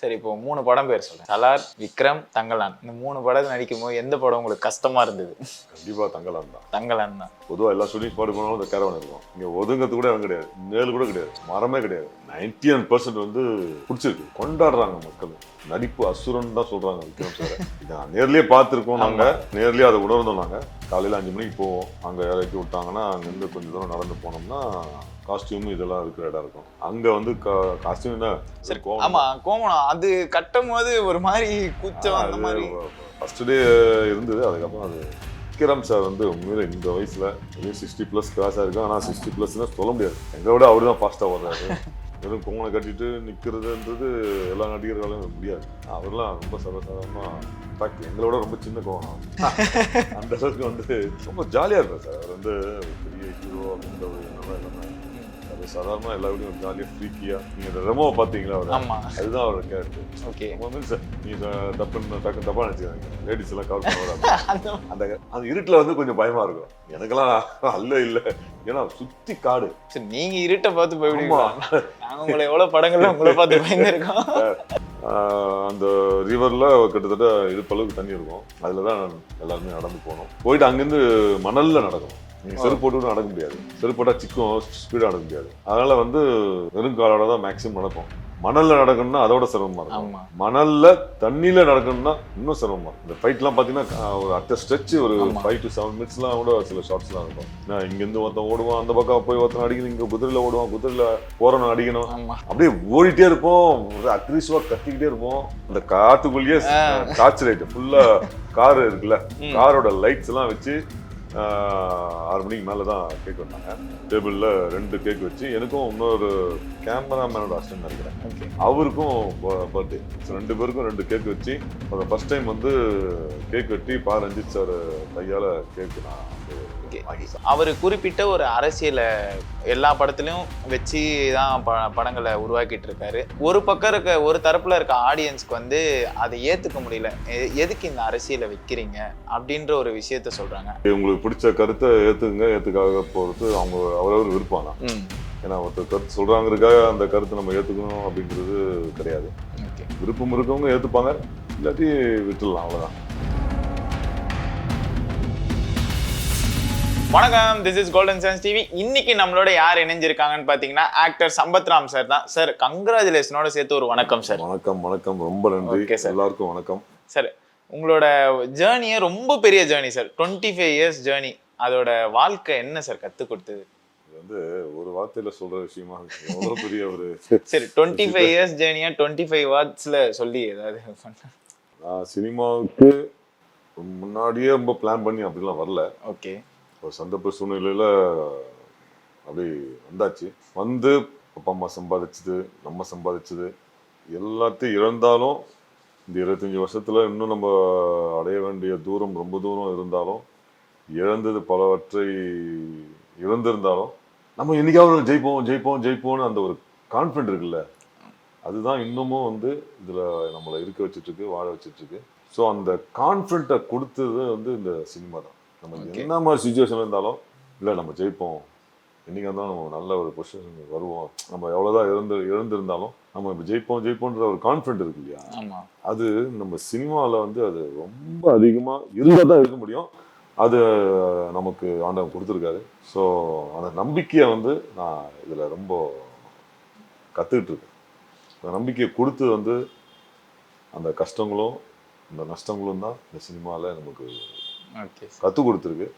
சரி இப்போ மூணு படம் பேர் சொல்றேன். சலார் விக்ரம் தங்கலான். இந்த மூணு படம் நடிக்கும் போது எந்த படம் உங்களுக்கு கஷ்டமா இருந்தது? கண்டிப்பா தங்கலாம் தான். தங்கலான் தான். பொதுவா எல்லா ஷூட்டிங் ஸ்பாட் போனாலும் இந்த கேரவன் இருக்கும். இங்க ஒதுங்கிறது கூட இடம் கிடையாது. நேல் கூட கிடையாது. மரமே கிடையாது. நைன்டி நைன் பர்சன்ட் வந்து பிடிச்சிருக்கு. கொண்டாடுறாங்க மக்கள். நடிப்பு அசுரன் தான் சொல்றாங்க விக்ரம் சார் இதை நேர்லயே பார்த்துருக்கோம் நாங்க. நேர்லயே அதை உணர்ந்தோம் நாங்க. காலையில அஞ்சு மணிக்கு போவோம். அங்க இறக்கி விட்டாங்கன்னா அங்கிருந்து கொஞ்சம் தூரம் நடந்து போனோம்னா காஸ்டியூம் இதெல்லாம் இருக்கிற இடம் இருக்கும். அங்க வந்து காஸ்டியூம் என்ன? சரி கோவம். ஆமா கோமணம் அது கட்டும் போது ஒரு மாதிரி கூச்சம் அந்த மாதிரி. ஃபர்ஸ்ட் டே இருந்தது அதுக்கப்புறம் அது விக்ரம் சார் வந்து உண்மையில இந்த வயசுல சிக்ஸ்டி ப்ளஸ் கிராஸாக இருக்கும் ஆனால் சிக்ஸ்டி ப்ளஸ்னா சொல்ல முடியாது. எங்களை விட அவரு தான் ஃபாஸ்ட்டாக வர்றாரு வெறும் கோமனை கட்டிட்டு நிற்கிறதுன்றது எல்லா நடிகர்களாலும் முடியாது. அவர்லாம் ரொம்ப சர்வசாதாரணமாக இன்ஃபேக்ட் எங்களை விட ரொம்ப சின்ன கோவம். அந்த அளவுக்கு வந்து ரொம்ப ஜாலியாக இருப்பார் சார் அவர் வந்து பெரிய ஹீரோ அப்படின்ற ஒரு சாதாரணமாக எல்லா வீடும் ஜாலியாக ஃப்ரீக்கியாக நீங்கள் இந்த ரெமோவை பார்த்தீங்களா அவர்? அதுதான் அவரோட கேரக்டர் ஓகே நம்ம மீன்ஸ் நீ தப்புன்னு டக்கு தப்பா நினைச்சுக்காங்க லேடிஸ் எல்லாம் கவர் பண்ண அந்த அந்த இருட்டுல வந்து கொஞ்சம் பயமா இருக்கும். எனக்கெல்லாம் அல்ல இல்ல. ஏன்னா சுத்தி காடு. சரி நீங்க இருட்டை பார்த்து ஆமா. போய்விடுவீங்களா நாங்க உங்களை எவ்வளவு படங்கள்ல உங்களை பார்த்து பயந்துருக்கோம். அந்த ரிவர்ல கிட்டத்தட்ட இடுப்பளவுக்கு தண்ணி இருக்கும். அதுல தான் எல்லாருமே நடந்து போகணும் போயிட்டு அங்கிருந்து மணல்ல நடக்கணும் நீங்க செருப்பு போட்டு நடக்க முடியாது. செருப்பு போட்டா சிக்கும் ஸ்பீடா நடக்க முடியாது. அதனால வந்து வெறும் காலோட தான் மேக்ஸிமம் நடக்கும். மணல்ல நடக்கணும்னா அதோட சிரமமா இருக்கும். மணல்ல தண்ணியில நடக்கணும்னா இன்னும் சிரமமா இருக்கும். இந்த ஃபைட்லாம் பார்த்தீங்கன்னா ஒரு அட்ட ஸ்ட்ரெச் ஒரு. ஃபைவ் டு செவன் மினிட்ஸ்லாம் கூட சில ஷார்ட்ஸ்லாம் இருக்கும். நான் இங்கேருந்து ஒருத்தன் ஓடுவான் அந்த பக்கம் போய் ஒருத்தன் அடிக்கணும் இங்கே குதிரையில் ஓடுவான் குதிரையில் போறவன் அடிக்கணும். அப்படியே ஓடிட்டே இருப்போம். ஒரு அக்ரிசிவா கத்திக்கிட்டே இருப்போம். அந்த காத்துக்குள்ளேயே டார்ச் லைட் ஃபுல்லா கார் இருக்குல்ல. காரோட லைட்ஸ் எல்லாம் வச்சு ஆறு மணிக்கு மேலே தான் கேக் வந்தாங்க டேபிளில் ரெண்டு கேக் வச்சு எனக்கும் இன்னொரு கேமராமேனோட அசிஸ்டன்ட் நினைக்கிறேன் அவருக்கும் பர்த்டே ரெண்டு பேருக்கும் ரெண்டு கேக் வச்சு ஃபர்ஸ்ட் டைம் வந்து கேக் வெட்டி பா ரஞ்சித் சார் கையால் கேக் நான் சாப்பிட்டேன். அவர் குறிப்பிட்ட ஒரு அரசியலை எல்லா படத்துலயும் வச்சு தான் ப படங்களை உருவாக்கிட்டு இருக்காரு ஒரு பக்கம் இருக்க ஒரு தரப்புல இருக்க ஆடியன்ஸ்க்கு வந்து அதை ஏத்துக்க முடியல. எதுக்கு இந்த அரசியலை வைக்கிறீங்க? அப்படின்ற ஒரு விஷயத்த சொல்றாங்க. உங்களுக்கு பிடிச்ச கருத்தை ஏற்றுக்குங்க ஏற்றுக்காக போகிறது அவங்க அவரவர் விருப்பம் தான். ம். ஏன்னா ஒருத்தர் கருத்து சொல்கிறாங்கிறதுக்காக அந்த கருத்தை நம்ம ஏற்றுக்கணும் அப்படிங்கிறது கிடையாது. ஓகே. விருப்பம் இருக்கவங்க ஏற்றுப்பாங்க இல்லாட்டி விட்டுடலாம் அவ்வளோதான் வணக்கம் this is Golden Suns TV இன்னைக்கு நம்மளோட யார் இணைஞ்சிருக்காங்கன்னு பாத்தீங்கன்னா ஆக்டர் சம்பத்ராம் சார் தான். சார் கங்க்ராச்சுலேஷனோட சேர்த்து ஒரு வணக்கம் சார் வணக்கம் வணக்கம். ரொம்ப நன்றி. Sir. எல்லாருக்கும் வணக்கம். சார் உங்களோட ஜேர்னியே ரொம்ப பெரிய journey sir twenty five years journey அதோட வாழ்க்கை என்ன சார் கற்றுக் கொடுத்தது? வந்து ஒரு வார்த்தையில சொல்ற விஷயமா. எவ்வளவு பெரிய ஒரு சரி டுவெண்ட்டி ஃபைவ் இயர்ஸ் ஜேர்னியா டுவெண்ட்டி ஃபைவ் வாட்ஸ்ல சொல்லி ஏதாவது பண்ண. நான் சினிமாவுக்கு முன்னாடியே ரொம்ப பிளான் பண்ணி அப்படிலாம் வரல. ஓகே ஒரு சந்தர்ப்ப சூழ்நிலையில் அப்படி வந்தாச்சு. வந்து அப்பா அம்மா சம்பாதிச்சது நம்ம சம்பாதிச்சது எல்லாத்தையும் இழந்தாலும் இந்த இருபத்தஞ்சி வருஷத்தில் இன்னும் நம்ம அடைய வேண்டிய தூரம் ரொம்ப தூரம் இருந்தாலும் இழந்தது பலவற்றை இழந்திருந்தாலும் நம்ம என்னைக்காவது ஜெயிப்போம் ஜெயிப்போம் ஜெயிப்போம்னு அந்த ஒரு கான்ஃபிடென்ட் இருக்குல்ல? அதுதான் இன்னமும் வந்து இதில் நம்மளை இருக்க வச்சுட்ருக்கு இருக்கு வாழ வச்சுட்ருக்கு இருக்கு. ஸோ அந்த கான்ஃபிடென்ட்டை கொடுத்தது வந்து இந்த சினிமா தான். நம்ம. என்ன மாதிரி சுச்சுவேஷன் இருந்தாலும் இல்லை நம்ம ஜெயிப்போம். என்னைக்கா இருந்தாலும் நம்ம நல்ல ஒரு பொசிஷன் வருவோம். நம்ம எவ்வளோதான் இழந்து இழந்திருந்தாலும் நம்ம இப்போ ஜெயிப்போம் ஜெயிப்போன்ற ஒரு கான்ஃபிடென்ட் இருக்கு இல்லையா? அது நம்ம சினிமாவில் வந்து அது ரொம்ப அதிகமாக இருந்தால் தான் இருக்க முடியும். அது நமக்கு ஆண்டவன் கொடுத்துருக்காரு. ஸோ அந்த நம்பிக்கையை வந்து நான் இதில் ரொம்ப கற்றுக்கிட்டு இருக்கேன். அந்த நம்பிக்கையை கொடுத்து வந்து அந்த கஷ்டங்களும் இந்த நஷ்டங்களும் தான் இந்த சினிமாவில் நமக்கு கற்றுக் கொடுத்துருக்கு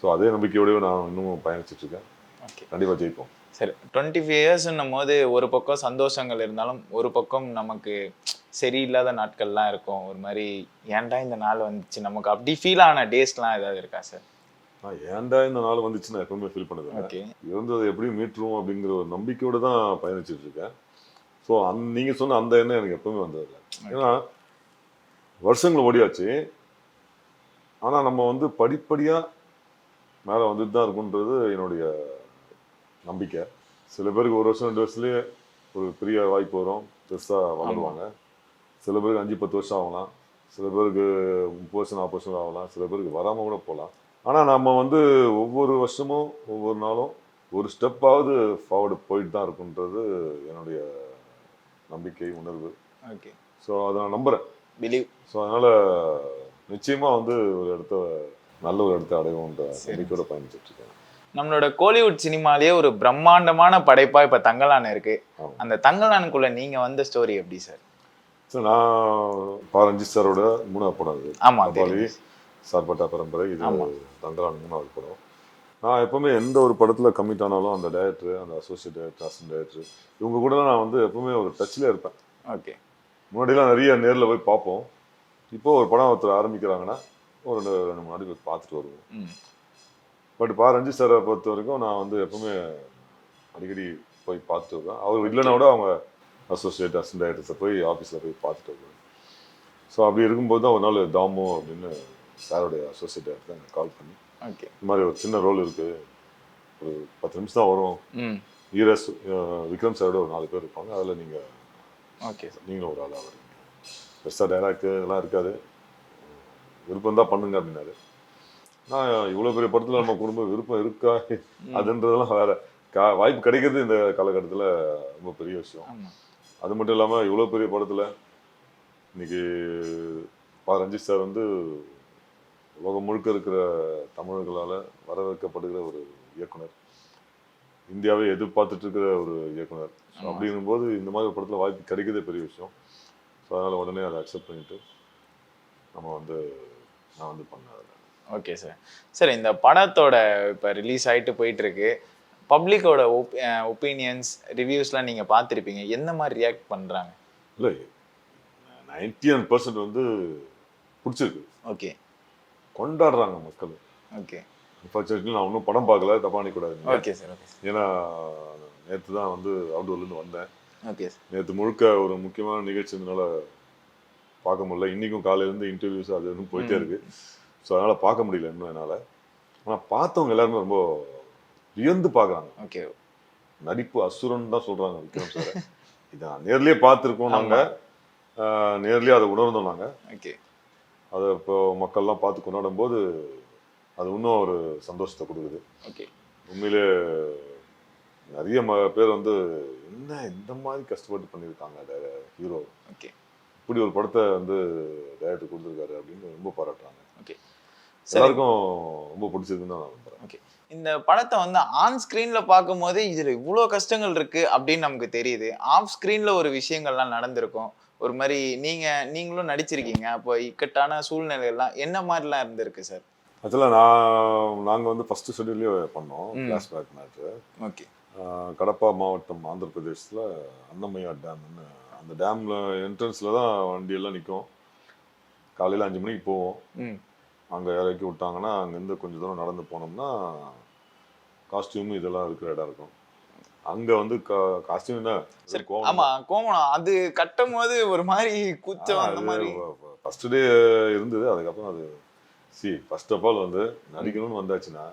ஸோ அதே நம்பிக்கையோடய நான் இன்னும் பயணிச்சுட்டு இருக்கேன் ஓகே கண்டிப்பாக ஜெயிப்போம். சரி. டுவெண்ட்டி ஃபைவ் இயர்ஸ்ன்னும் போது ஒரு பக்கம் சந்தோஷங்கள் இருந்தாலும் ஒரு பக்கம் நமக்கு சரியில்லாத நாட்கள்லாம் இருக்கும். ஒரு மாதிரி ஏன்டா இந்த நாள் வந்துச்சு? நமக்கு அப்படி ஃபீல் ஆன டேஸ்லாம் ஏதாவது இருக்கா சார் நான் ஏன்டா இந்த நாள் வந்துச்சு நான் எப்பவுமே ஃபீல் பண்ணது இல்ல. ஓகே இருந்ததை எப்படி மீட்டுருவோம் அப்படிங்கிற ஒரு நம்பிக்கையோட தான் பயணிச்சுட்டு இருக்கேன் ஸோ அந் நீங்கள் சொன்ன அந்த எண்ணம் எனக்கு எப்பவுமே வந்ததில்லை. ஏன்னா வருஷங்கள் ஓடியாச்சு. ஆனால் நம்ம வந்து படிப்படியாக மேலே வந்துட்டு தான் இருக்குன்றது என்னுடைய நம்பிக்கை. சில பேருக்கு ஒரு வருஷம் ரெண்டு வருஷத்துலேயே ஒரு பெரிய வாய்ப்பு வரும். பெருசாக வளருவாங்க சில பேருக்கு அஞ்சு பத்து வருஷம் ஆகலாம். சில பேருக்கு முப்பது வருஷம் நாற்பது வருஷம் ஆகலாம். சில பேருக்கு வராமல் கூட போகலாம். ஆனால் நம்ம வந்து ஒவ்வொரு வருஷமும் ஒவ்வொரு நாளும் ஒரு ஸ்டெப்பாவது ஃபார்வர்டு போயிட்டு தான் இருக்குன்றது என்னுடைய நம்பிக்கை உணர்வு. ஓகே. ஸோ அதை நான் நம்புறேன். பிலீவ் ஸோ அதனால நிச்சயமா வந்து ஒரு இடத்த நல்ல ஒரு இடத்த அடைவோன்ற நம்பிக்கையோட பயணிச்சுட்டு இருக்கேன் நம்மளோட கோலிவுட் சினிமாலேயே ஒரு பிரம்மாண்டமான படைப்பா இப்ப தங்கலான் இருக்கு. அந்த தங்கலானுக்குள்ள நீங்க வந்த ஸ்டோரி எப்படி சார் ஸோ நான் பா ரஞ்சித் சாரோட மூணாவது படம் இது. ஆமா சார்பட்டா பரம்பரை இது. தங்கலான் மூணாவது படம். நான் எப்பவுமே எந்த ஒரு படத்துல கமிட் ஆனாலும் அந்த டைரக்டர் அந்த அசோசியேட் டைரக்டர் அசிஸ்டன்ட் டைரக்டர் இவங்க கூட நான் வந்து எப்பவுமே ஒரு டச்சில் இருப்பேன். ஓகே முன்னாடிலாம் நிறைய நேர்ல போய் பார்ப்போம். இப்போ ஒரு படம் ஒருத்தர் ஆரம்பிக்கிறாங்கன்னா ஒரு ரெண்டு ரெண்டு மூணு நாளைக்கு பார்த்துட்டு வருவோம். பட் பா ரஞ்சித் சாரை பொறுத்த வரைக்கும் நான் வந்து எப்பவுமே அடிக்கடி போய் பார்த்துட்டு வருவேன். அவர் இல்லைன்னா கூட அவங்க அசோசியேட் அசிஸ்டன்ட் டைரக்டர்ஸை போய் ஆஃபீஸில் போய் பார்த்துட்டு வருவேன். ஸோ அப்படி இருக்கும்போது தான் ஒரு நாள் தாமு அப்படின்னு சாரோடைய அசோசியேட் டைரக்டர் எனக்கு கால் பண்ணி ஓகே இந்த மாதிரி ஒரு சின்ன ரோல் இருக்குது ஒரு பத்து நிமிஷம் தான் வரும். ஈரஸ் விக்ரம் சாரோட ஒரு நாலு பேர் இருப்பாங்க. அதில் நீங்கள் ஓகே சார் நீங்களும் ஒரு ஆளாக வரீங்க. பெருசாக டைலாக்டு இதெல்லாம் இருக்காது. விருப்பம் தான் பண்ணுங்க அப்படின்னாரு. நான் இவ்வளோ பெரிய படத்தில் நம்ம குடும்பம் விருப்பம் இருக்கா? அதுன்றதெல்லாம் வேற. கா வாய்ப்பு கிடைக்கிறது இந்த காலகட்டத்தில் ரொம்ப பெரிய விஷயம். அது மட்டும் இல்லாமல் இவ்வளோ பெரிய படத்தில் இன்னைக்கு பா ரஞ்சித் சார் வந்து உலகம் முழுக்க இருக்கிற தமிழர்களால் வரவேற்கப்படுகிற ஒரு இயக்குனர். இந்தியாவை எதிர்பார்த்துட்டு இருக்கிற ஒரு இயக்குனர். அப்படிங்கும்போது இந்த மாதிரி ஒரு படத்தில் வாய்ப்பு கிடைக்கிறதே பெரிய விஷயம். ஸோ அதனால் உடனே அதை அக்செப்ட் பண்ணிட்டு நம்ம வந்து நான் வந்து பண்ணேன் அதில் ஓகே சார் சார் இந்த படத்தோட இப்போ ரிலீஸ் ஆயிட்டு போயிட்டு இருக்கு பப்ளிக்கோட ஒப்பீனியன்ஸ் ரிவ்யூஸ்லாம் நீங்க பார்த்துருப்பீங்க. எந்த மாதிரி ரியாக்ட் பண்றாங்க? இல்லை நைன்டி ஒன் பர்சன்ட் வந்து பிடிச்சிருக்கு. ஓகே கொண்டாடுறாங்க மக்கள். ஓகே அன்ஃபார்ச்சுனேட்லி நான் இன்னும் படம் பார்க்கல. தப்பா நினைக்கூடாது ஓகே சார் ஓகே ஏன்னா நேற்று தான் வந்து அவுட்டோர்லேருந்து வந்தேன். ஓகே சார் நேற்று முழுக்க ஒரு முக்கியமான நிகழ்ச்சி இருந்தனால பார்க்க முடியல. இன்றைக்கும் காலையிலேருந்து இன்டர்வியூஸ் அது இதுன்னு போயிட்டே இருக்கு. ஸோ அதனால் பார்க்க முடியல இன்னும் என்னால். ஆனால் பார்த்தவங்க எல்லாருமே ரொம்ப வியந்து பார்க்குறாங்க. ஓகே நடிப்பு அசுரன் தான் சொல்கிறாங்க விக்ரம் சார் இதை நேர்லயே பார்த்துருக்கோம் நாங்கள் நேர்லயே அதை உணர்ந்தோம் நாங்கள் ஓகே அதை இப்போ மக்கள்லாம் பார்த்து கொண்டாடும் போது அது இன்னும் ஒரு சந்தோஷத்தை கொடுக்குது. ஓகே உண்மையிலே நிறைய பேர் வந்து என்ன இந்த மாதிரி கஷ்டப்பட்டு பண்ணியிருக்காங்க ஹீரோ ஓகே இப்படி ஒரு படத்தை வந்து டைரக்டர் கொடுத்துருக்காரு அப்படின்னு ரொம்ப பாராட்டுறாங்க. ஓகே எல்லாருக்கும் ரொம்ப பிடிச்சிருக்குன்னு தான் நான் நம்புறேன். ஓகே இந்த படத்தை வந்து ஆன் ஸ்க்ரீன்ல பார்க்கும்போது இதுல இவ்வளோ கஷ்டங்கள் இருக்கு அப்படின்னு நமக்கு தெரியுது. ஆஃப் ஸ்க்ரீன்ல ஒரு விஷயங்கள்லாம் நடந்திருக்கும். ஒரு மாதிரி நீங்க நீங்களும் நடிச்சிருக்கீங்க. அப்போ இக்கட்டான சூழ்நிலைகள்லாம் என்ன மாதிரிலாம் இருந்திருக்கு சார் ஆக்சுவலாக நான் நாங்கள் வந்து ஃபர்ஸ்ட் ஷெட்யூல்லே பண்ணோம். ஃப்ளாஷ்பேக் மேட்ச்சு ஓகே கடப்பா மாவட்டம் ஆந்திர பிரதேசத்தில் அன்னமையா டேம்னு அந்த டேமில் என்ட்ரன்ஸில் தான் வண்டியெல்லாம் நிற்கும் காலையில் அஞ்சு மணிக்கு போவோம். அங்கே இறக்கி விட்டாங்கன்னா அங்கேருந்து கொஞ்சம் தூரம் நடந்து போனோம்னா காஸ்டியூம் இதெல்லாம் இருக்கிற இடம் இருக்கும். அங்கே வந்து காஸ்டியூம் என்ன? சரி ஆமா கோமணம் அது கட்டும் போது ஒரு மாதிரி குச்சம் அந்த மாதிரி. ஃபர்ஸ்ட் டே இருந்தது. அதுக்கப்புறம் அது சி ஃபர்ஸ்ட் ஆஃப் ஆல் வந்து நடிக்கணும்னு வந்தாச்சுன்னா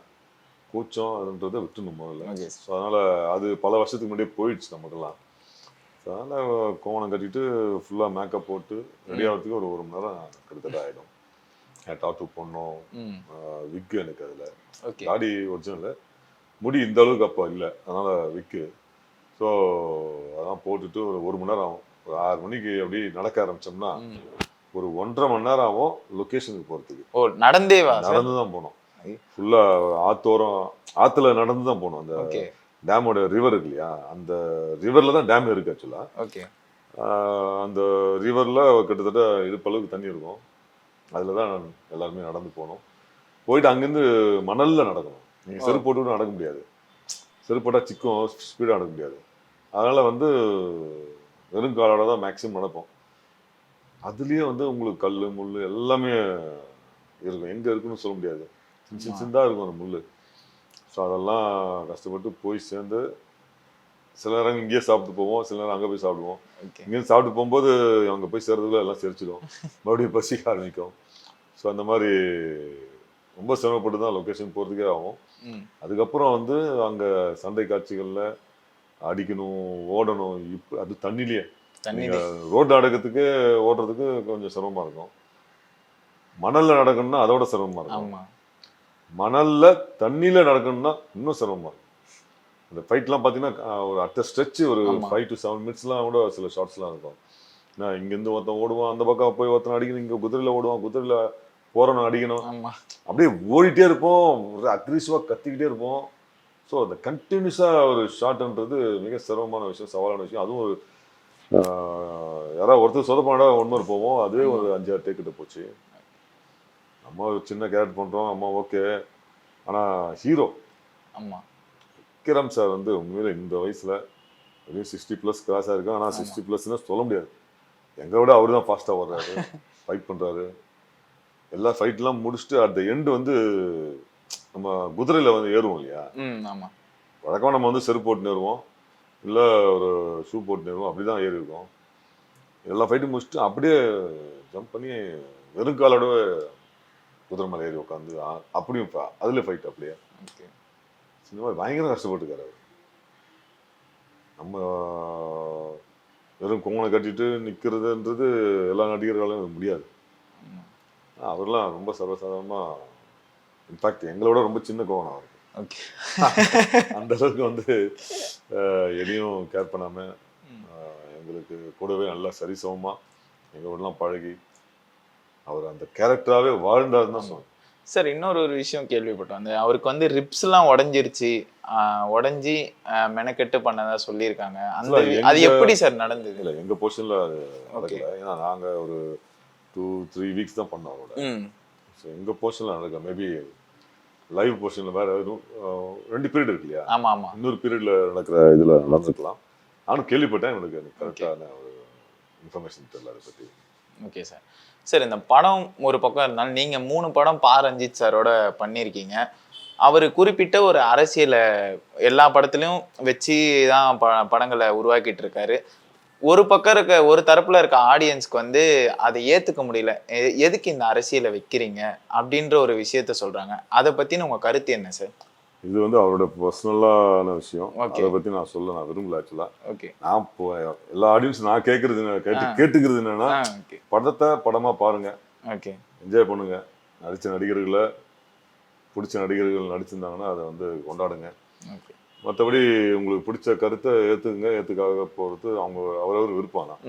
கூச்சம் அதுன்றதை விட்டுணும் முதல்ல. ஸோ அதனால் அது பல வருஷத்துக்கு முன்னாடியே போயிடுச்சு நமக்கெல்லாம் ஸோ அதனால் கோவணம் கட்டிட்டு ஃபுல்லாக மேக்கப் போட்டு ரெடி ஆகிறதுக்கு ஒரு ஒரு மணி நேரம் கிட்டத்தட்ட ஆகிடும் டாட்டு போடணும். ம். விக்கு எனக்கு அதில். தாடி ஒரிஜினல் முடி இந்த அளவுக்கு அப்போ இல்லை. அதனால் விக்கு ஸோ அதெல்லாம் போட்டுட்டு ஒரு ஒரு மணி நேரம் ஆகும் ஒரு ஆறு மணிக்கு அப்படி நடக்க ஆரம்பிச்சோம்னா. ஒரு ஒன்றரை மணி நேரம் ஆகும் லொக்கேஷனுக்கு போகிறதுக்கு ஓ நடந்தே நடந்து தான் போனோம். ஃபுல்லாக ஆத்தோரம் ஆற்றுல நடந்து தான் போனோம் அந்த டேமோட ரிவர் இருக்கு இல்லையா? அந்த ரிவரில் தான் டேம் இருக்கு ஆக்சுவலாக ஓகே அந்த ரிவரில் கிட்டத்தட்ட இடுப்பளவுக்கு தண்ணி இருக்கும். அதில் தான் எல்லாருமே நடந்து போனோம் போயிட்டு அங்கேருந்து மணலில் நடக்கணும். நீங்கள் செருப்பு போட்டு கூட நடக்க முடியாது. செருப்பு போட்டால் சிக்கும் ஸ்பீடாக நடக்க முடியாது. அதனால் வந்து வெறும் காலோட தான் மேக்ஸிமம் நடப்போம். அதுலேயே வந்து உங்களுக்கு கல் முள் எல்லாமே இருக்கும். எங்கே இருக்குன்னு சொல்ல முடியாது. சின்ன சின்ன சின்னதாக இருக்கும் அந்த முள் ஸோ அதெல்லாம் கஷ்டப்பட்டு போய் சேர்ந்து சில நேரம் இங்கேயே சாப்பிட்டு போவோம் சில நேரம் அங்கே போய் சாப்பிடுவோம். இங்கேருந்து சாப்பிட்டு போகும்போது அங்கே போய் சேர்றதுல எல்லாம் செரிச்சிடும். மறுபடியும் பசிக்க ஆரம்பிக்கும். ஸோ அந்த மாதிரி ரொம்ப சிரமப்பட்டு தான் லொக்கேஷன் போகிறதுக்கே ஆகும். அதுக்கப்புறம் வந்து அங்கே சண்டை காட்சிகளில் அடிக்கணும் ஓடணும். இப்போ அது தண்ணிலேயே தண்ணி நீங்கள் ரோடு நடக்கிறதுக்கு ஓடுறதுக்கு கொஞ்சம் சிரமமாக இருக்கும். மணலில் நடக்கணும்னா அதோட சிரமமாக இருக்கும். மணல்ல தண்ணியில நடக்கணும்னா இன்னும் சிரமமா. இருக்கும் அந்த ஃபைட்லாம் பார்த்தீங்கன்னா ஒரு அட்ட ஸ்ட்ரெச் ஒரு. ஃபைவ் டு செவன் மினிட்ஸ்லாம் கூட சில ஷார்ட்ஸ்லாம் இருக்கும். நான் இங்கேருந்து ஒருத்தன் ஓடுவான் அந்த பக்கம் போய் ஒருத்தன் அடிக்கணும் இங்கே குதிரையில் ஓடுவான் குதிரையில் போகிறவன் அடிக்கணும். அப்படியே ஓடிட்டே இருப்போம் ஒரு அக்ரிசிவாக கத்திக்கிட்டே இருப்போம். ஸோ அந்த கண்டினியூஸாக ஒரு ஷாட்ன்றது மிக சிரமமான விஷயம் சவாலான விஷயம். அதுவும் ஒரு யாராவது ஒருத்தர் சொதப்பாடா ஒன்று போவோம் அதுவே ஒரு அஞ்சாறு டேக்கிட்ட போச்சு. நம்ம ஒரு சின்ன கேரக்டர் பண்ணுறோம் அம்மா ஓகே ஆனால் ஹீரோ ஆமா. விக்ரம் சார் வந்து உண்மையில இந்த வயசில் வெறும் சிக்ஸ்டி ப்ளஸ் கிராஸாக இருக்கு ஆனால் சிக்ஸ்டி ப்ளஸ்னா சொல்ல முடியாது. எங்களை விட அவர் தான் ஃபாஸ்ட்டாக வர்றாரு ஃபைட் பண்ணுறாரு எல்லா ஃபைட்லாம் முடிச்சுட்டு அட் த எண்டு வந்து நம்ம குதிரையில் வந்து ஏறுவோம் இல்லையா? ம் ஆமா. வழக்கமாக நம்ம வந்து செருப்பு போட்டு ஏறுவோம். இல்லை ஒரு ஷூ போட்டு ஏறுவோம். அப்படி தான் ஏறி இருக்கோம் எல்லா ஃபைட்டும் முடிச்சுட்டு அப்படியே ஜம்ப் பண்ணி வெறும் காலோட குதிரை மேலே ஏறி உட்காந்து அப்படியும் அதில் ஃபைட் அப்படியே. ஓகே சினிமா பயங்கர கஷ்டப்பட்டுக்காரு நம்ம வெறும் கோவனை கட்டிட்டு நிற்கிறதுன்றது எல்லா நடிகர்களாலும் முடியாது. அவர்லாம் ரொம்ப சர்வசாதாரணமாக இன்ஃபேக்ட் எங்களோட ரொம்ப சின்ன கோவம் அவருக்கு அந்த அளவுக்கு வந்து எதையும் கேர் பண்ணாமல் எங்களுக்கு கூடவே நல்லா சரிசமமாக எங்களோடலாம் பழகி அவர் அந்த கேரக்டராகவே வாழ்ந்தாருன்னு தான் சொல்லுவேன் சார் இன்னொரு ஒரு விஷயம் கேள்விப்பட்டோம். அந்த அவருக்கு வந்து ரிப்ஸ்லாம் உடஞ்சிருச்சு. உடைஞ்சி மெனக்கெட்டு பண்ணதா சொல்லியிருக்காங்க. அந்த அது எப்படி சார் நடந்தது? இல்லை எங்கள் போர்ஷனில் அது. நடக்கல. ஏன்னா நாங்கள் ஒரு டூ த்ரீ வீக்ஸ் தான் பண்ணோம் அவரோட. ஸோ எங்கள் போர்ஷனில் நடக்க மேபி லைவ் போர்ஷனில் வேறு எதுவும் ரெண்டு பீரியட் இருக்கு இல்லையா? ஆமா ஆமா. இன்னொரு பீரியடில் நடக்கிற இதில் நடந்துக்கலாம். நானும் கேள்விப்பட்டேன். எனக்கு கரெக்டான ஒரு இன்ஃபர்மேஷன் தெரியல அதை பற்றி ஓகே சார் சார் இந்த படம் ஒரு பக்கம் இருந்தாலும் நீங்க மூணு படம் பா. ரஞ்சித் சாரோட பண்ணியிருக்கீங்க. அவர் குறிப்பிட்ட ஒரு அரசியலை எல்லா படத்துலையும் வச்சு தான் ப. படங்களை உருவாக்கிட்டு இருக்காரு ஒரு பக்கம் இருக்க ஒரு தரப்புல இருக்க ஆடியன்ஸ்க்கு வந்து அதை ஏத்துக்க முடியல. எ- எதுக்கு இந்த அரசியலை வைக்கிறீங்க? அப்படின்ற ஒரு விஷயத்த சொல்றாங்க. அதை பத்தின உங்க கருத்து என்ன சார் இது வந்து அவரோட பர்சனலான விஷயம். அதை பற்றி நான் சொல்ல நான் விரும்பல ஆக்சுவலாக ஓகே நான் இப்போ எல்லா ஆடியன்ஸ் நான் கேட்கறது என்ன- கேட்டு. கேட்டுக்கிறது என்னன்னா படத்தை படமாக பாருங்க. ஓகே என்ஜாய் பண்ணுங்க. நடித்த நடிகர்களை பிடிச்ச நடிகர்கள் நடிச்சிருந்தாங்கன்னா அதை வந்து கொண்டாடுங்க. மற்றபடி உங்களுக்கு பிடிச்ச கருத்தை ஏற்றுக்குங்க ஏற்றுக்காக போகிறது அவங்க அவரவர்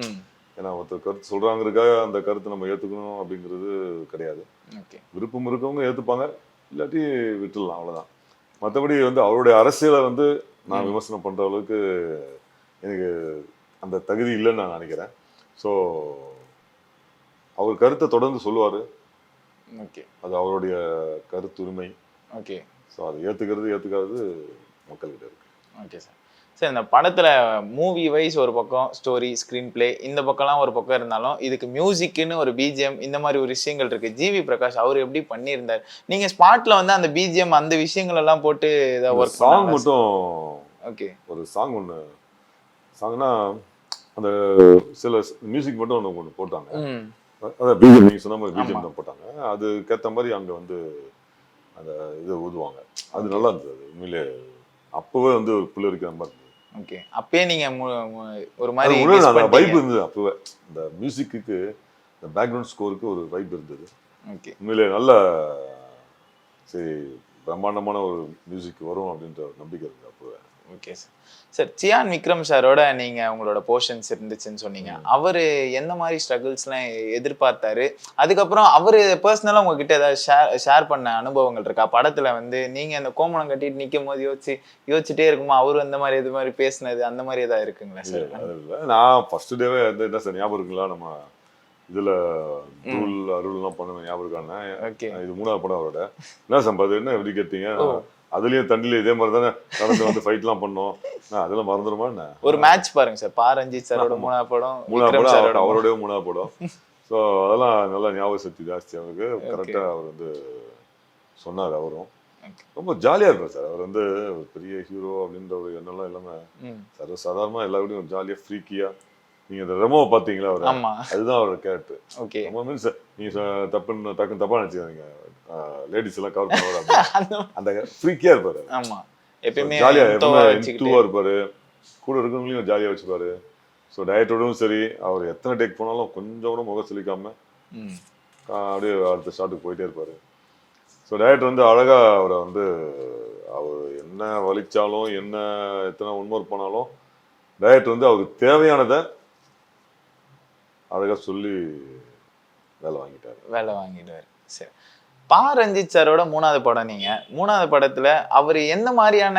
ம். ஏன்னா ஒருத்தர் கருத்து சொல்கிறாங்கிறதுக்காக அந்த கருத்தை நம்ம ஏற்றுக்கணும் அப்படிங்கிறது கிடையாது. விருப்பம் இருக்கவங்க ஏற்றுப்பாங்க இல்லாட்டி விட்டுடலாம் அவ்வளோதான் மற்றபடி வந்து அவருடைய அரசியலை வந்து நான். விமர்சனம் பண்ணுற அளவுக்கு எனக்கு அந்த தகுதி இல்லைன்னு நான் நினைக்கிறேன். ஸோ அவர் கருத்தை தொடர்ந்து சொல்லுவார். ஓகே. அது அவருடைய கருத்துரிமை. ஓகே. ஸோ அதை ஏற்றுக்கிறது ஏற்றுக்காதது மக்கள்கிட்ட இருக்கு. Okay sir. சார் இந்த படத்துல மூவி வைஸ் ஒரு பக்கம் ஸ்டோரி ஸ்க்ரீன் பிளே இந்த பக்கம்லாம் ஒரு பக்கம் இருந்தாலும் இதுக்கு மியூசிக்னு ஒரு பிஜிஎம் இந்த மாதிரி ஒரு விஷயங்கள் இருக்கு. ஜிவி பிரகாஷ் அவர் எப்படி பண்ணியிருந்தார்? நீங்க ஸ்பாட்ல வந்து அந்த பிஜிஎம் அந்த விஷயங்கள் எல்லாம் போட்டு ஏதாவது ஒர்க் சாங் மட்டும் ஓகே ஒரு சாங் ஒன்று சாங்னா அந்த சில மியூசிக் மட்டும் ஒன்று ஒன்று போட்டாங்க. அதான் பிஜிஎம் நீங்கள் சொன்ன மாதிரி. பிஜிஎம் தான் போட்டாங்க. அதுக்கேற்ற மாதிரி அங்கே வந்து அந்த இதை ஊதுவாங்க. அது நல்லா இருந்தது. உண்மையிலே அப்போவே வந்து ஒரு புள்ள இருக்கிற மாதிரி ஓகே அப்பயே நீங்க ஒரு மாதிரி வைப். இருந்தது அப்போவே. இந்த மியூசிக்கு இந்த பேக்ரவுண்ட் ஸ்கோருக்கு ஒரு வைப் இருந்தது. ஓகே உண்மையிலே நல்ல சரி பிரம்மாண்டமான ஒரு மியூசிக் வரும் அப்படின்ற ஒரு நம்பிக்கை இருந்தது அப்போவே. Okay sir sir Chiyaan Vikram சாரோட நீங்க உங்களோட போர்ஷன்ஸ் இருந்துச்சுன்னு சொன்னீங்க. அவரு எந்த மாதிரி ஸ்ட்ரகிள்ஸ்லாம் எதிர்பார்த்தாரு? அதுக்கப்புறம் அவரு பர்சனலா உங்ககிட்ட ஏதாவது ஷேர் ஷேர் பண்ண அனுபவங்கள் இருக்கா? படத்துல வந்து நீங்க அந்த கோமணம் கட்டிட்டு நிக்கும் போது யோசிச்சு யோசிச்சுட்டே இருக்குமா? அவரு அந்த மாதிரி இது மாதிரி பேசுனது அந்த மாதிரி ஏதாவது இருக்குங்களா சார் இல்ல. நான் ஃபர்ஸ்ட் டேவே வந்து என்ன சார் ஞாபகம் இருக்குங்களா? நம்ம இதுல தூள் அருள்லாம் பண்ணுவேன் ஞாபகம் ஓகே இது மூணாவது படம் அவரோட. என்ன சம்பாது என்ன? எப்படி கேட்டீங்க. அதுலயும் தண்ணியில இதே மாதிரி தானே நடந்து வந்து ஃபைட்லாம் பண்ணோம். நான் அதெல்லாம் மறந்துடுமா என்ன ஒரு மேட்ச் பாருங்க சார். பா ரஞ்சித் சாரோட மூணாவது படம் விக்ரம் படம் அவரோடய மூணாவது படம். ஸோ அதெல்லாம் நல்லா ஞாபக சக்தி ஜாஸ்தி அவருக்கு. கரெக்டாக அவர் வந்து சொன்னார் அவரும். ரொம்ப ஜாலியாக இருப்பார் சார். அவர் வந்து ஒரு பெரிய ஹீரோ அப்படின்ற ஒரு எண்ணம்லாம் இல்லாமல் சர்வசாதாரணமாக எல்லா வீடும் ஜாலியாக ஃப்ரீக்கியாக நீங்கள் இந்த ரெமோவை பார்த்தீங்களா அவர்? அதுதான் அவரோட கேரக்டர் ஓகே மீன்ஸ் நீங்கள் தப்புன்னு டக்குன்னு தப்பாக நினச்சிக்காதீங்க. லேடிஸ் எல்லாம் கவர் பண்ணுவார் அந்த ஃப்ரீக்கியாக இருப்பார். ஆமா. எப்பயுமே இன்ட்ரோவா எப்பவுமே இருப்பார். கூட இருக்கவங்களையும் ஜாலியாக வச்சுப்பாரு. ஸோ டயட்டோடும் சரி அவர் எத்தனை டேக் போனாலும் கொஞ்சம் கூட முகம் சுளிக்காம ம், ஆஹ் அப்படியே அடுத்த ஷாட்டுக்கு போயிட்டே இருப்பார். ஸோ டயட் வந்து அழகாக அவரை வந்து அவர் என்ன வலிச்சாலும் என்ன எத்தனை உண்மர் பண்ணாலும் டைரக்டர் வந்து அவருக்கு தேவையானதை அழகா சொல்லி வேலை வாங்கிட்டாரு. வேலை வாங்கிடுவாரு. சரி. பா. ரஞ்சித் சாரோட மூணாவது படம் நீங்க. மூணாவது படத்துல அவர் எந்த மாதிரியான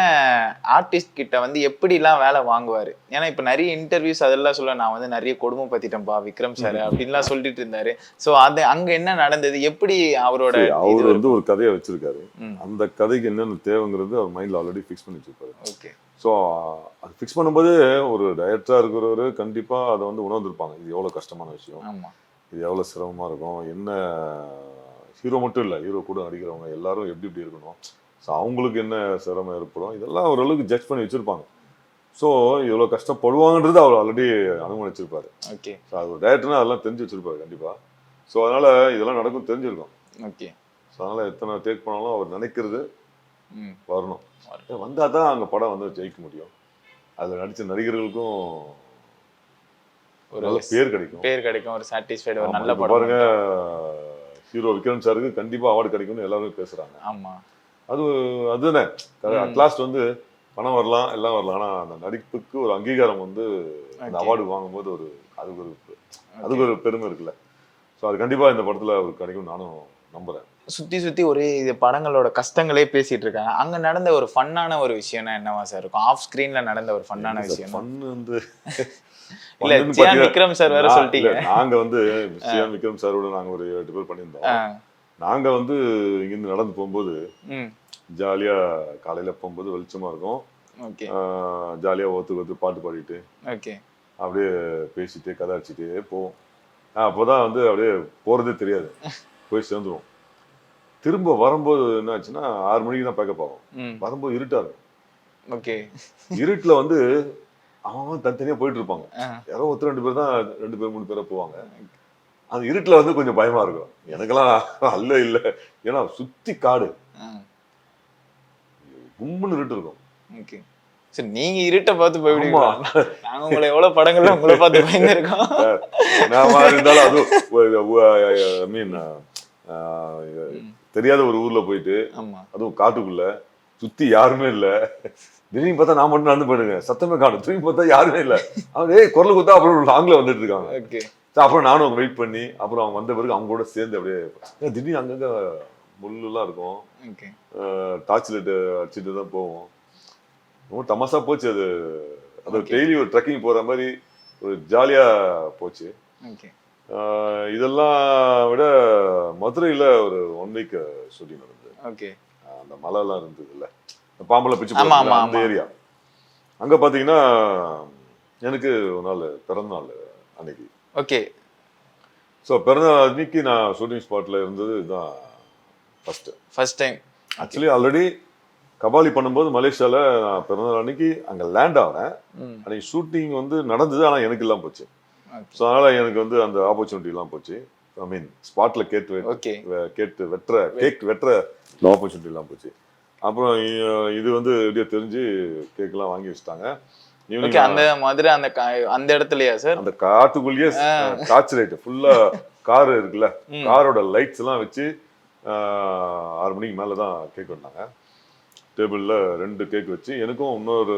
ஆர்டிஸ்ட் கிட்ட வந்து எப்படிலாம் வேலை வாங்குவாரு? ஏன்னா இப்ப நிறைய இன்டர்வியூஸ் அதெல்லாம் சொல்ல நான் வந்து நிறைய கொடுமைப்படுத்திட்டேன்ப்பா விக்ரம் சார் அப்படின்லாம் சொல்லிட்டு இருந்தாரு. சோ அது அங்க என்ன நடந்தது? எப்படி அவரோட அவர் வந்து ஒரு கதையை வச்சிருக்காரு. அந்த கதைக்கு என்னென்ன தேவைங்கிறது அவர் மைண்ட்ல ஆல்ரெடி ஃபிக்ஸ் பண்ணி வச்சிருப்பாரு. ஓகே. ஸோ அது ஃபிக்ஸ் பண்ணும்போது ஒரு டைரக்டராக இருக்கிறவர் கண்டிப்பாக அதை வந்து உணர்ந்திருப்பாங்க. இது எவ்வளோ கஷ்டமான விஷயம். இது எவ்வளோ சிரமமாக இருக்கும். என்ன ஹீரோ மட்டும் இல்லை ஹீரோ கூட நடிக்கிறவங்க எல்லாரும் எப்படி எப்படி இருக்கணும்? ஸோ அவங்களுக்கு என்ன சிரமம் ஏற்படும்? இதெல்லாம் ஓரளவுக்கு ஜட்ஜ் பண்ணி வச்சுருப்பாங்க. ஸோ இவ்வளோ கஷ்டப்படுவாங்கன்றது அவர் ஆல்ரெடி அனுமதிச்சிருப்பாரு ஓகே ஸோ அது டேரக்டர்னா அதெல்லாம் தெரிஞ்சு வச்சிருப்பாரு கண்டிப்பாக ஸோ அதனால் இதெல்லாம் நடக்கும் தெரிஞ்சிருக்கும். ஓகே ஸோ அதனால் எத்தனை டேக் பண்ணாலும் அவர் நினைக்கிறது வரணும். வந்தால் தான் அங்கே படம் வந்து ஜெயிக்க முடியும். அதில் நடித்த நடிகர்களுக்கும் ஒரு பேர் கிடைக்கும். பேர் கிடைக்கும் ஒரு சாட்டிஸ்ஃபைடு ஒரு நல்ல படம் பாருங்க ஹீரோ விக்ரம் சாருக்கு கண்டிப்பா அவார்டு கிடைக்கும்னு எல்லாரும் பேசுறாங்க. ஆமா. அது அதுதானே. அட்லாஸ்ட் வந்து பணம் வரலாம் எல்லாம் வரலாம். ஆனா அந்த நடிப்புக்கு ஒரு அங்கீகாரம் வந்து அந்த. அவார்டு வாங்கும்போது ஒரு அதுக்கு ஒரு அதுக்கு ஒரு பெருமை இருக்குல்ல. ஸோ அது கண்டிப்பா இந்த படத்துல அவருக்கு கிடைக்கும் நானும் நம்புறேன். சுத்தி சுத்தி ஒரே இது படங்களோட கஷ்டங்களே பேசிட்டு இருக்காங்க. அங்க நடந்த ஒரு ஃபன்னான ஒரு விஷயம்னா என்னவா சார் இருக்கும்? ஆஃப் ஸ்கிரீன்ல நடந்த ஒரு ஃபன்னான விஷயம் ஃபன் வந்து இல்ல விக்ரம் சார் வேற சொல்லிட்டீங்க. நாங்க வந்து சியான் விக்ரம் சாரோட நாங்க ஒரு எட்டு பேர் பண்ணியிருந்தோம் நாங்க வந்து இங்கிருந்து நடந்து போகும்போது ஜாலியா காலையில போகும்போது வெளிச்சமா இருக்கும். ஜாலியா ஒத்து ஒத்து பாட்டு பாடிட்டு ஓகே. அப்படியே பேசிட்டு கதை அடிச்சுட்டே போவோம். அப்போதான் வந்து அப்படியே போறதே தெரியாது. போய் சேர்ந்துருவோம். திரும்ப வரும்போது என்ன ஆச்சுன்னா ஆறு மணிக்கு தான் பேக்கப் ஆகும். ம். வரும்போது இருட்டா இருக்கும். ஓகே. இருட்டுல வந்து அவன் அவன் தனித்தனியா போயிட்டு இருப்பாங்க யாரோ ஒருத்தர் ரெண்டு பேர் தான் ரெண்டு பேர் மூணு பேரா போவாங்க. அந்த இருட்டுல வந்து கொஞ்சம் பயமா இருக்கும். எனக்கெல்லாம் அல்ல இல்ல. ஏன்னா சுத்தி காடு. கும்முன்னு இருட்டு இருக்கும். ஓகே. சரி நீங்க இருட்ட பார்த்து. போயிடுவீங்களா நாங்க உங்களை எவ்வளவு படங்கள்ல உங்களை பார்த்து பயந்துருக்கோம். நான் மாதிரி இருந்தாலும் அதுவும் ஐ மீன் தெரியாத ஒரு ஊர்ல போயிட்டு அதுவும் காட்டுக்குள்ள சுத்தி யாருமே இல்ல. திடீர்னு பார்த்தா நான் மட்டும் நடந்து போயிடுங்க சத்தமே காணும். திரும்பி பார்த்தா யாருமே இல்ல. அவங்க ஏய் குரல் குத்தா அப்புறம் லாங்ல வந்துட்டு இருக்காங்க. ஓகே. அப்புறம் நானும் அவங்க வெயிட் பண்ணி அப்புறம் அவங்க வந்த பிறகு அவங்க கூட சேர்ந்து அப்படியே திடீர்னு அங்கங்க முள்ளுலாம் இருக்கும். டார்ச் லைட் அடிச்சுட்டு தான் போவோம். ரொம்ப தமாசா போச்சு அது. அது. டெய்லி ஒரு ட்ரெக்கிங் போற மாதிரி ஒரு ஜாலியா போச்சு. இதெல்லாம் விட மதுரையில ஒரு ஒன் வீக் ஷூட்டிங் நடந்தது. அந்த மலைலாம் இருந்ததுல்ல. பாம்பளை பிச்சு அந்த. ஏரியா. அங்க பாத்தீங்கன்னா எனக்கு ஒரு நாள் பிறந்த நாள் அன்னைக்கு. ஓகே. ஸோ பிறந்தநாள் அன்னைக்கு நான் ஷூட்டிங் ஸ்பாட்ல இருந்தது இதுதான் first first time actually already Kabali பண்ணும்போது மலேசியால நான் பிறந்தநாள் அன்னைக்கு அங்க லேண்ட் ஆகிறேன் அன்னைக்கு ஷூட்டிங் வந்து நடந்தது ஆனா எனக்கு இல்லாம போச்சு. ஸோ அதனால எனக்கு வந்து அந்த ஆப்பர்ச்சுனிட்டி எல்லாம் போச்சு. ஐ மீன் ஸ்பாட்ல கேட்டு கேட்டு வெட்டுற கேக் வெட்டுற ஆப்பர்ச்சுனிட்டி எல்லாம் போச்சு. அப்புறம் இது வந்து எப்படியோ தெரிஞ்சு கேக்லாம் வாங்கி வச்சுட்டாங்க. ஓகே ஈவினிங் அந்த மதுரை அந்த அந்த இடத்துலயா சார் அந்த காட்டுக்குள்ளேயே டார்ச் லைட் ஃபுல்லா கார் இருக்குல்ல. காரோட லைட்ஸ் எல்லாம் வச்சு ஆறு மணிக்கு மேல தான் கேக் வந்தாங்க. டேபிள்ல ரெண்டு கேக் வச்சு எனக்கும் இன்னொரு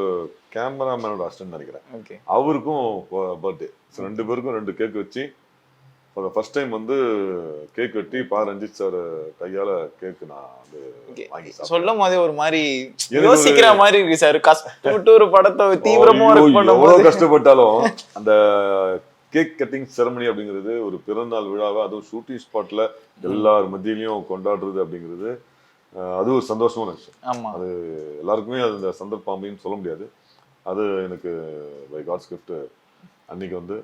கேமராமேனோட அசிஸ்டன்ட் நினைக்கிறேன். அவருக்கும் பர்த்டே ரெண்டு பேருக்கும் ரெண்டு கேக் வச்சு ஃபார் ஃபர்ஸ்ட் டைம் வந்து கேக் வெட்டி பா ரஞ்சித் சார் கையால கேக் நான் வந்து வாங்கி. சொல்லும் போதே ஒரு மாதிரி யோசிக்கிற மாதிரி இருக்கு சார் கஷ்டப்பட்டு ஒரு படத்தை தீவிரமா எவ்வளவு கஷ்டப்பட்டாலும் அந்த கேக் கட்டிங் செரமனி அப்படிங்கிறது ஒரு பிறந்தநாள் விழாவை அதுவும் ஷூட்டிங் ஸ்பாட்ல எல்லார் மத்தியிலையும் கொண்டாடுறது அப்படிங்கிறது அது ஒரு சந்தோஷமான விஷயம். ஆமா. அது எல்லாருக்குமே அது இந்த சந்தர்ப்பம் அமைன்னு சொல்ல முடியாது. அது எனக்கு பை காட்ஸ் கிஃப்ட் அன்னைக்கு வந்து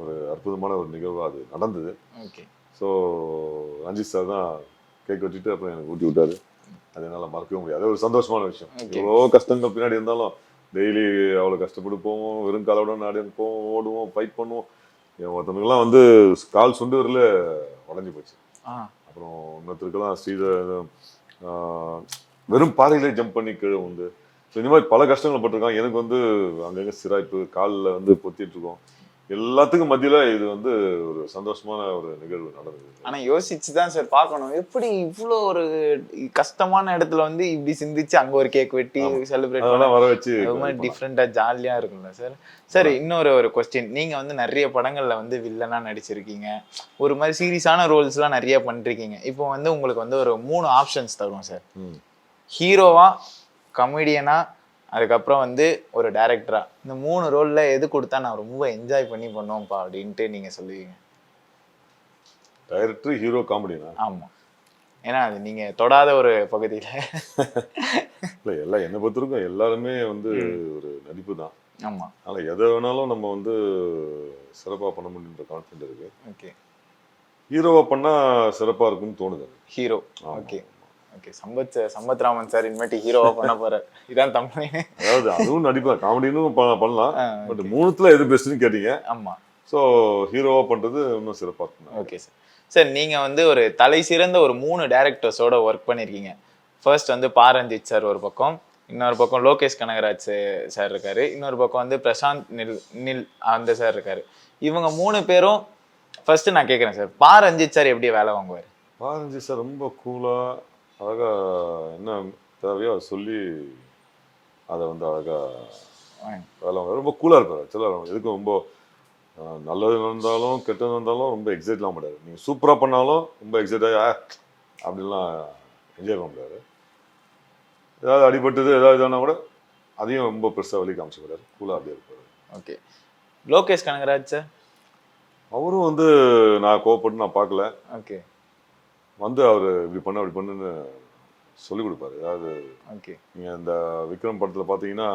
ஒரு அற்புதமான ஒரு நிகழ்வா அது நடந்தது. ஓகே. ஸோ ரஞ்சித் சார் தான் கேக் வச்சுட்டு அப்புறம் எனக்கு ஊட்டி விட்டாரு. அது என்னால் மறக்கவே முடியாது. அது ஒரு சந்தோஷமான விஷயம். எவ்வளோ கஷ்டங்கள் பின்னாடி இருந்தாலும் டெய்லி அவ்வளோ கஷ்டப்பட்டு போவோம் வெறும் காலோட நாடி போவோம் ஓடுவோம் ஃபைட் பண்ணுவோம். என் ஒருத்தவங்களுக்குலாம் வந்து கால் சுண்டு வரல உடஞ்சி போச்சு. அப்புறம் இன்னொருத்தருக்கெல்லாம் ஸ்ரீதர் வெறும் பாறையிலே ஜம்ப் பண்ணி கீழே வந்து ஸோ இந்த மாதிரி பல கஷ்டங்கள் பட்டிருக்கான். எனக்கு வந்து அங்கங்கே சிராய்ப்பு காலில் வந்து பொத்திட்டு இருக்கோம். எல்லாத்துக்கும் மத்தியில இது வந்து ஒரு சந்தோஷமான ஒரு நிகழ்வு நடந்தது. ஆனா யோசிச்சு தான் சார் பார்க்கணும். எப்படி இவ்வளோ ஒரு கஷ்டமான இடத்துல வந்து இப்படி சிந்திச்சு அங்க ஒரு கேக் வெட்டி செலிப்ரேட் அதெல்லாம் வர வச்சு ரொம்ப டிஃப்ரெண்டா ஜாலியா இருக்கும்ல சார். சார் இன்னொரு ஒரு கொஸ்டின் நீங்க வந்து நிறைய படங்கள்ல வந்து வில்லனா நடிச்சிருக்கீங்க. ஒரு மாதிரி சீரியஸான ரோல்ஸ்லாம் நிறைய பண்ணிருக்கீங்க இப்போ வந்து உங்களுக்கு வந்து ஒரு மூணு ஆப்ஷன்ஸ் தருவோம் சார். ஹீரோவா கமெடியனா அதுக்கப்புறம் வந்து ஒரு டைரக்டரா இந்த மூணு ரோல்ல எது கொடுத்தா நான் ரொம்ப என்ஜாய் பண்ணி பண்ணுவோம்ப்பா அப்படின்ட்டு நீங்க சொல்லுவீங்க. டைரக்டர் ஹீரோ காமெடினா ஆமா. ஏன்னா அது நீங்க தொடாத ஒரு பகுதியில. இல்ல எல்லாம் என்னை பொறுத்தவரைக்கும் எல்லாருமே வந்து ஒரு நடிப்பு தான். ஆமா. அதனால எதை வேணாலும் நம்ம வந்து சிறப்பா பண்ண முடியுன்ற கான்ஃபிடென்ட் இருக்கு. ஓகே. ஹீரோவா பண்ணா சிறப்பா இருக்கும்னு தோணுது. Hero. Okay. Okay Sampath Sampath Raman sir இனிமேட்டு ஹீரோவா பண்ண போறாரு இதான் தமிழ். அதாவது அதுவும் நடிப்பா காமெடினும் ப- பண்ணலாம். பட் மூணுத்துல எது பெஸ்ட்னு கேட்டீங்க. ஆமா. ஸோ ஹீரோவா பண்றது இன்னும் சிறப்பா இருக்கும். ஓகே சார் சார் நீங்க வந்து ஒரு தலை சிறந்த ஒரு மூணு டேரக்டர்ஸோட ஒர்க் பண்ணிருக்கீங்க. ஃபர்ஸ்ட் வந்து பாரஞ்சித் சார் ஒரு பக்கம். இன்னொரு பக்கம் லோகேஷ் கனகராஜ் சார் இருக்காரு. இன்னொரு பக்கம் வந்து பிரசாந்த் நில் நில் அந்த சார் இருக்காரு. இவங்க மூணு பேரும் ஃபர்ஸ்ட் நான் கேட்குறேன் சார் பா ரஞ்சித் சார் எப்படி வேலை வாங்குவார்? பாரஞ்சி சார் ரொம்ப கூலா அழகா என்ன தேவையோ அதை சொல்லி அதை வந்து அழகா வேலை ரொம்ப கூலா இருப்பார் ஆக்சுவலாக எதுக்கும் ரொம்ப நல்லது நடந்தாலும் கெட்டது நடந்தாலும் ரொம்ப எக்ஸைட்லாம் மாட்டாரு நீங்க சூப்பரா பண்ணாலும் ரொம்ப எக்ஸைட்டாக அப்படிலாம் என்ஜாய் பண்ண முடியாது. ஏதாவது அடிபட்டது ஏதாவது இதானா கூட அதையும் ரொம்ப பெருசா வெளியே காமிச்சு விடாரு கூலா அப்படியே இருப்பாரு. ஓகே லோகேஷ் கனகராஜ் சார் அவரும் வந்து நான் கோவப்பட்டு நான் பார்க்கல. ஓகே வந்து அவர் இப்படி பண்ண அப்படி பண்ணுன்னு சொல்லி கொடுப்பாரு. அதாவது ஓகே நீங்கள் இந்த விக்ரம் படத்தில் பார்த்தீங்கன்னா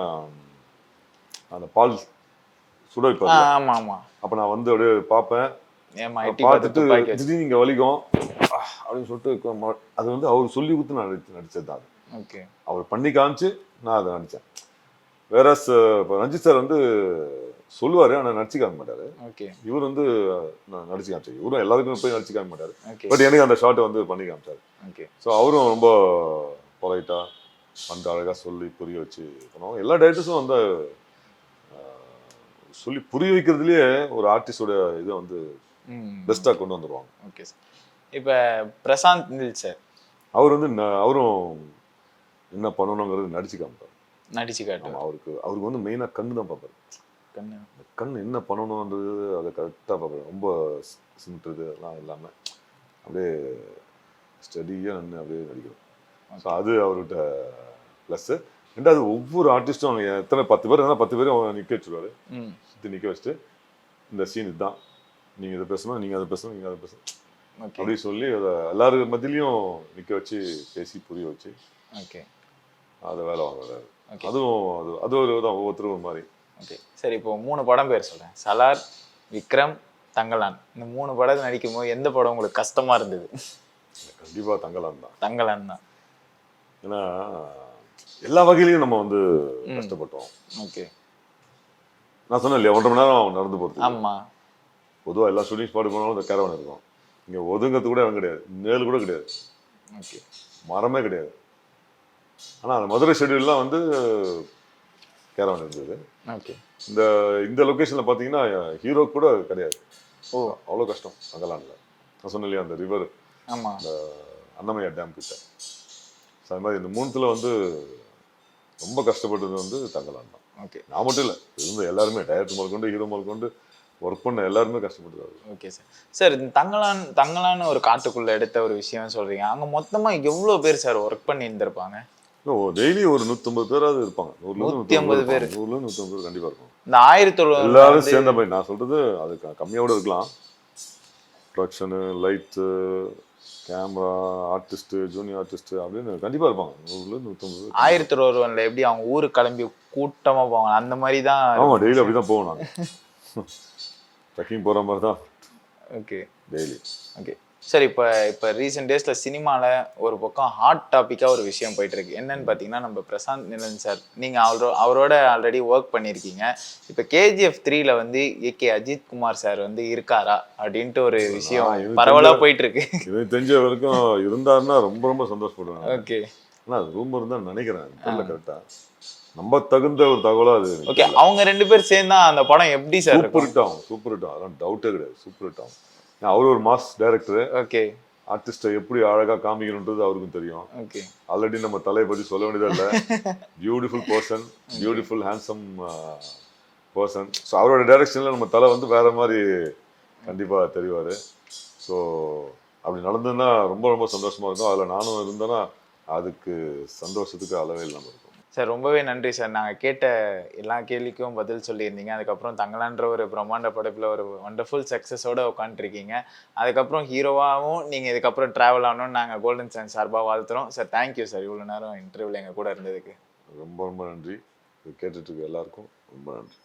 அந்த பால் சுட வைப்பாரு. ஆமா ஆமா. அப்போ நான் வந்து அப்படியே பார்ப்பேன். பார்த்துட்டு திடீர்னு இங்கே வலிக்கும். அப்படின்னு சொல்லிட்டு அது வந்து அவர் சொல்லி கொடுத்து நான் நடிச்சு நடிச்சது தான் ஓகே அவர் பண்ணி காமிச்சு நான் அதை நடித்தேன் வேற இப்போ ரஞ்சித் சார் வந்து சொல்லுவார் ஆனால் நடிச்சு காமிக்க மாட்டார். ஓகே. இவர் வந்து நான் நடிச்சு காமிச்சார் இவரும் எல்லாருக்கும் போய் நடிச்சு காமிக்க மாட்டார். பட் எனக்கு அந்த ஷாட்டை வந்து பண்ணி காமிச்சார். ஓகே. ஸோ அவரும் ரொம்ப பொலைட்டாக வந்து அழகாக சொல்லி புரிய வச்சு பண்ணுவாங்க எல்லா டேரக்டர்ஸும் வந்து சொல்லி புரிய வைக்கிறதுலயே ஒரு ஆர்டிஸ்டோட இதை வந்து ம். பெஸ்ட்டாக கொண்டு வந்துருவாங்க. Okay sir. இப்போ பிரசாந்த் நில் சார். அவர் வந்து அவரும் என்ன பண்ணணுங்கிறது நடிச்சு காமிப்பார். நடிச்சு காட்டு ஆமா, அவருக்கு அவருக்கு வந்து மெயினாக கண்ணு தான் பார்ப்பாரு. அந்த கண் என்ன பண்ணணுன்றது அதை கரெக்டாக பார்ப்பாரு ரொம்ப சிமிட்டுறது அதெல்லாம் இல்லாமல் அப்படியே ஸ்டடியாக நின்று அப்படியே நடிக்கணும். ஸோ அது அவர்கிட்ட ப்ளஸ்ஸு ரெண்டாவது ஒவ்வொரு ஆர்டிஸ்ட்டும் எத்தனை பத்து பேர் இருந்தால் பத்து பேரும் நிற்க வச்சுருவாரு. சுற்றி நிற்க வச்சுட்டு இந்த சீன் இதுதான். நீங்கள் இதை பேசணும் நீங்கள் அதை பேசணும் நீங்கள் அதை பேசணும். அப்படி சொல்லி அதை எல்லாரும் மத்தியிலையும் நிற்க வச்சு பேசி புரிய வச்சு ஓகே அதை வேலை வாங்குறாரு. அதுவும் அது அது ஒரு தான் ஒவ்வொருத்தரும் ஒரு மாதிரி. ஓகே. சரி இப்போ மூணு படம் பேர் சொல்றேன். சலார் விக்ரம் தங்கலான். இந்த மூணு படம் நடிக்கும் போது எந்த படம் உங்களுக்கு கஷ்டமா இருந்தது? கண்டிப்பாக தங்கலாம் தான். தங்கலான் தான். ஏன்னா எல்லா வகையிலையும் நம்ம வந்து கஷ்டப்பட்டோம். ஓகே. நான் சொன்னேன் இல்லையா ஒன்றரை மணி நேரம் நடந்து போகிறது ஆமா. பொதுவாக எல்லா ஷூட்டிங் ஸ்பாட் போனாலும் இந்த கேரவன் இருக்கும். இங்கே ஒதுங்கிறது கூட இடம் கிடையாது. நேல் கூட கிடையாது. ஓகே. மரமே கிடையாது. ஆனால் அந்த மதுரை ஷெட்யூல்லாம் வந்து கேரவன் இருந்தது. ஓகே. இந்த இந்த லொக்கேஷனில் பார்த்தீங்கன்னா ஹீரோ கூட கிடையாது. ஓ. அவ்வளோ கஷ்டம் அங்கலான்ல. நான் சொன்னேன் இல்லையா அந்த ரிவர் ஆமா. இந்த அன்னமய்யா டேம் கிட்ட. ஸோ அது மாதிரி இந்த மூணுத்தில் வந்து ரொம்ப கஷ்டப்பட்டது வந்து தங்கலான் தான். ஓகே. நான் மட்டும் இல்லை இருந்த எல்லாருமே டைரக்டர் முதல் கொண்டு ஹீரோ முதல் கொண்டு ஒர்க் பண்ண எல்லாருமே கஷ்டப்பட்டுருக்காரு ஓகே சார் சார் இந்த தங்கலான் தங்கலான்னு ஒரு காட்டுக்குள்ள எடுத்த ஒரு விஷயம் சொல்றீங்க. அங்க மொத்தமா எவ்வளவு பேர் சார் ஒர்க் பண்ணி இருந்திருப்பாங்க டெய்லி ஒரு நூற்றம்பது பேராவது இருப்பாங்க. நூத்தி ஐம்பது பேர். நூறுல நூற்றம்பது பேர் கண்டிப்பாக இருக்கும் இந்த ஆயிரத்தி தொள்ளாயிரம் எல்லாரும் சேர்ந்த மாதிரி நான் சொல்றது அது கம்மியோட இருக்கலாம். Production light camera artist junior artist அப்படின்னு கண்டிப்பாக இருப்பாங்க. நூறுல நூற்றம்பது ஆயிரத்தி ஒருவன்ல எப்படி அவங்க ஊருக்கு கிளம்பி கூட்டமா போவாங்க? அந்த மாதிரி தான் ஆமாம் டெய்லி அப்படி தான் போவோம் நாங்கள் ட்ரெக்கிங் போகிற மாதிரி தான் ஓகே டெய்லி ஓகே சார் இப்போ இப்போ ரீசெண்ட் டேஸில் சினிமாவில் ஒரு பக்கம் ஹாட் டாப்பிக்காக ஒரு விஷயம் போயிட்டு இருக்கு என்னன்னு பார்த்தீங்கன்னா நம்ம பிரசாந்த் நிலன் சார் நீங்கள் அவரோ அவரோட ஆல்ரெடி ஒர்க் பண்ணியிருக்கீங்க இப்போ கேஜிஎஃப் த்ரீல வந்து ஏகே அஜித் குமார் சார் வந்து இருக்காரா? அப்படின்ட்டு ஒரு விஷயம் பரவலாக போயிட்டு இருக்கு இது தெரிஞ்ச வரைக்கும் இருந்தாருன்னா ரொம்ப ரொம்ப சந்தோஷப்படுவேன் ஓகே ஆனால் அது ரூம் இருந்தால் நினைக்கிறேன். கரெக்டாக நம்ம தகுந்த ஒரு தகவலா அது ஓகே அவங்க ரெண்டு பேர் சேர்ந்தா அந்த படம் எப்படி சார் சூப்பர் ஹிட் ஆகும் சூப்பர் ஹிட் ஆகும். அதெல்லாம் டவுட்டே கிடையாது. சூப்பர் ஹிட் ஆகும். அவர் ஒரு மாஸ் டைரக்டர் ஓகே ஆர்டிஸ்ட்டை எப்படி அழகா காமிக்கணுன்றது அவருக்கும் தெரியும். ஓகே ஆல்ரெடி நம்ம தலையை பத்தி சொல்ல வேண்டியதே இல்லை. Beautiful person beautiful handsome person so அவரோட டைரக்ஷனில் நம்ம தலை வந்து வேற மாதிரி கண்டிப்பா தெரிவார். ஸோ அப்படி நடந்ததுன்னா ரொம்ப ரொம்ப சந்தோஷமா இருக்கும். அதில் நானும் இருந்தேன்னா அதுக்கு சந்தோஷத்துக்கு அளவே இல்லாமல் இருக்கும். சார் ரொம்பவே நன்றி சார். நாங்கள் கேட்ட எல்லா கேள்விக்கும் பதில் சொல்லியிருந்தீங்க. அதுக்கப்புறம் தங்கலான்ற ஒரு பிரம்மாண்ட படைப்பில் ஒரு வண்டர்ஃபுல் சக்ஸஸோட உட்காந்துருக்கீங்க அதுக்கப்புறம் ஹீரோவாகவும் நீங்கள் இதுக்கப்புறம் ட்ராவல் ஆகணும்னு நாங்கள் கோல்டன் சன் சார்பாக வாழ்த்துறோம். Sir thank you sir. இவ்வளோ நேரம் இன்டர்வியூவில் எங்கள் கூட இருந்ததுக்கு. ரொம்ப ரொம்ப நன்றி. இது கேட்டுட்டு எல்லாருக்கும் ரொம்ப நன்றி.